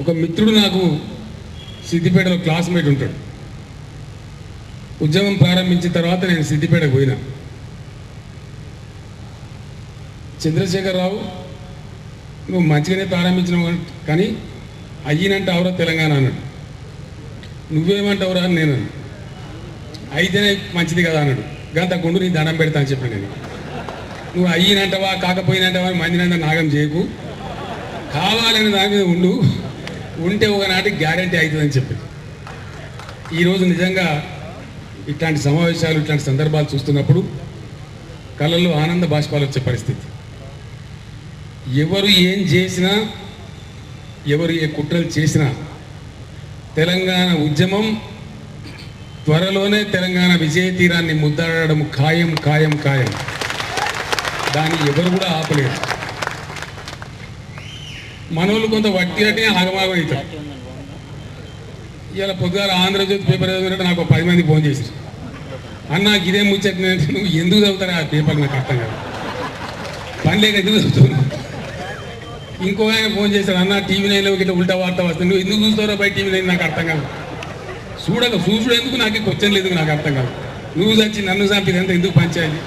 ఒక మిత్రుడు నాకు సిద్దిపేటలో క్లాస్మేట్ ఉంటాడు. ఉద్యమం ప్రారంభించిన తర్వాత నేను సిద్దిపేటకు పోయినా. చంద్రశేఖరరావు నువ్వు మంచిగానే ప్రారంభించినావు కానీ అయ్యినంటే అవరా తెలంగాణ అన్నాడు. నువ్వేమంటావురా అని నేను అయితేనే మంచిది కదా అన్నాడు. గంత కొండు నీ దండం పెడతా అని చెప్పాను నేను. నువ్వు అయ్యినంటవా కాకపోయినంటవా అని నాగం చేయకు. కావాలని దాని మీద ఉండు. ఉంటే ఒకనాటి గ్యారంటీ అవుతుందని చెప్పి. ఈరోజు నిజంగా ఇట్లాంటి సమావేశాలు ఇట్లాంటి సందర్భాలు చూస్తున్నప్పుడు కళ్ళల్లో ఆనంద బాష్పాలు వచ్చే పరిస్థితి. ఎవరు ఏం చేసినా ఎవరు ఏ కుట్రలు చేసినా తెలంగాణ ఉద్యమం త్వరలోనే తెలంగాణ విజయ తీరాన్ని ముద్దాడడం ఖాయం ఖాయం ఖాయం. దాన్ని ఎవరు కూడా ఆపలేరు. మనోళ్ళు కొంత వట్టి అంటే ఆగమాగం అవుతారు. ఇవాళ పొద్దుగాల ఆంధ్రజ్యోతి పేపర్ చదివినట్టు నాకు ఒక పది మంది ఫోన్ చేశారు. అన్న నాకు ఇదేం ముచ్చట్ నువ్వు ఎందుకు చదువుతారా? ఆ పేపర్ నాకు అర్థం కాదు. పని లేక ఎందుకు చదువుతున్నావు? ఇంకో ఆయన ఫోన్ చేశాడు అన్న టీవీ నైన్లో ఇట్లా ఉల్టా వార్త వస్తుంది. నువ్వు ఎందుకు చూస్తారో బయట టీవీ నైన్? నాకు అర్థం కాదు. చూడక చూసుడు ఎందుకు? నాకు క్వశ్చన్ లేదు నాకు అర్థం కాదు. నువ్వు చచ్చి నన్ను చంపిదంతా ఎంత ఎందుకు పంచాయతీ?